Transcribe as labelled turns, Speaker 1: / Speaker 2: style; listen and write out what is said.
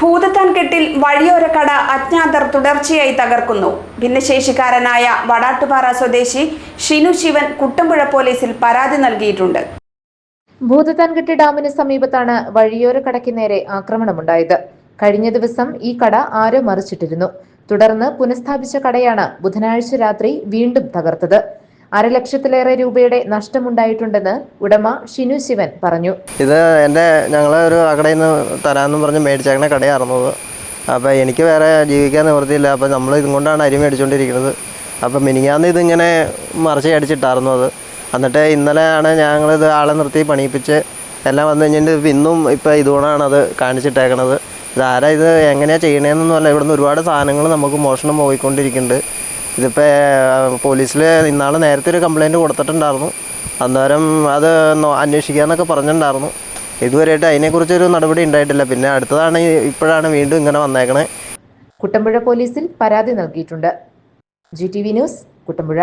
Speaker 1: ഭൂതത്താൻകെട്ടിൽ വഴിയോരക്കട അജ്ഞാതർ തുടർച്ചയായി തകർക്കുന്നു. ഭിന്നശേഷിക്കാരനായ വടാട്ടുപാറ സ്വദേശി ഷിനു ശിവൻ കുട്ടമ്പുഴ പോലീസിൽ പരാതി നൽകിയിട്ടുണ്ട്.
Speaker 2: ഭൂതത്താൻകെട്ട് ഡാമിന് സമീപത്താണ് വഴിയോര കടയ്ക്ക് നേരെ ആക്രമണമുണ്ടായത്. കഴിഞ്ഞ ദിവസം ഈ കട ആരോ മറിച്ചിട്ടിരുന്നു. തുടർന്ന് പുനഃസ്ഥാപിച്ച കടയാണ് ബുധനാഴ്ച രാത്രി വീണ്ടും തകർത്തത്. അരലക്ഷത്തിലേറെ രൂപയുടെ നഷ്ടമുണ്ടായിട്ടുണ്ടെന്ന് ഉടമ ഷിനു ശിവൻ പറഞ്ഞു.
Speaker 3: ഇത് എന്റെ ഞങ്ങളെ ഒരു കടയിൽ നിന്ന് തരാമെന്നും പറഞ്ഞ് മേടിച്ചേക്കണ കടയായിരുന്നത് അപ്പോൾ എനിക്ക് വേറെ ജീവിക്കാൻ നിവൃത്തിയില്ല. അപ്പോൾ നമ്മൾ ഇതും കൊണ്ടാണ് അരി മേടിച്ചുകൊണ്ടിരിക്കുന്നത്. അപ്പോൾ മിനിങ്ങാന്ന് ഇതിങ്ങനെ മറിച്ച് അടിച്ചിട്ടായിരുന്നു അത്. എന്നിട്ട് ഇന്നലെയാണ് ഞങ്ങളിത് ആളെ നിർത്തി പണിയിപ്പിച്ച് എല്ലാം വന്നു കഴിഞ്ഞിട്ട് ഇന്നും ഇപ്പോൾ ഇതുകൊണ്ടാണ് അത് കാണിച്ചിട്ടേക്കണത്. ഇതാരാ ഇത്? എങ്ങനെയാണ് ചെയ്യണേന്നൊന്നുമല്ല ഇവിടുന്ന് ഒരുപാട് സാധനങ്ങൾ നമുക്ക് മോഷണം പോയിക്കൊണ്ടിരിക്കുന്നുണ്ട്. ഇതിപ്പോൾ പോലീസിൽ ഇന്നാൾ നേരത്തെ ഒരു കംപ്ലൈന്റ് കൊടുത്തിട്ടുണ്ടായിരുന്നു. അന്നേരം അത് അന്വേഷിക്കാന്നൊക്കെ പറഞ്ഞിട്ടുണ്ടായിരുന്നു. ഇതുവരെയായിട്ട് അതിനെക്കുറിച്ചൊരു നടപടി ഉണ്ടായിട്ടില്ല. പിന്നെ അടുത്തതാണ് ഇപ്പോഴാണ് വീണ്ടും ഇങ്ങനെ വന്നേക്കണേ.
Speaker 2: കുട്ടമ്പുഴ പോലീസിൽ പരാതി നൽകിയിട്ടുണ്ട്. G T V news Kuttampuzha.